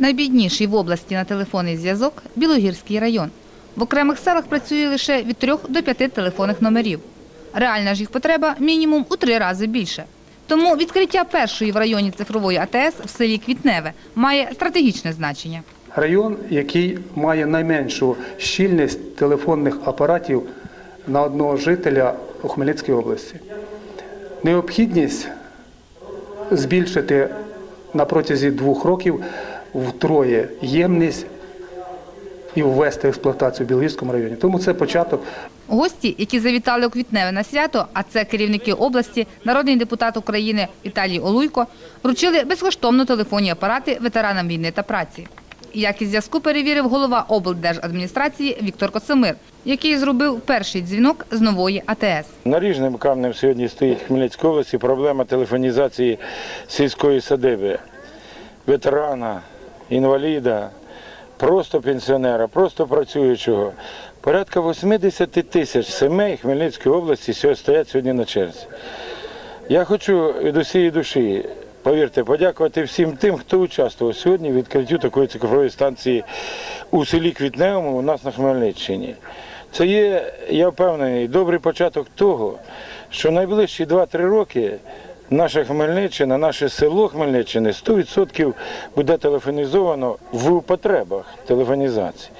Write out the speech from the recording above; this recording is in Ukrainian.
Найбідніший в області на телефонний зв'язок – Білогірський район. В окремих селах працює лише від трьох до п'яти телефонних номерів. Реальна ж їх потреба мінімум у три рази більше. Тому відкриття першої в районі цифрової АТС в селі Квітневе має стратегічне значення. Район, який має найменшу щільність телефонних апаратів на одного жителя у Хмельницькій області. Необхідність збільшити на протязі двох років втроє ємність і ввести в експлуатацію в Білгірському районі. Тому це початок Гості, які завітали у Квітневе на свято, а це керівники області, народний депутат України Віталій Олуйко, вручили безкоштовно телефонні апарати ветеранам війни та праці. Якість зв'язку перевірив голова облдержадміністрації Віктор Коцемир, який зробив перший дзвінок з нової АТС. Наріжним камнем сьогодні стоїть в Хмельницькій області проблема телефонізації сільської садиби. Ветерана, інваліда, просто пенсіонера, просто працюючого. Порядка 80 тисяч сімей Хмельницької області стоять сьогодні на черзі. Я хочу від усієї душі, повірте, подякувати всім тим, хто участвував сьогодні в відкриттю такої цифрової станції у селі Квітневому у нас на Хмельниччині. Це є, я впевнений, добрий початок того, що найближчі 2-3 роки наша Хмельниччина, наше село Хмельниччини 100% буде телефонізовано в потребах телефонізації.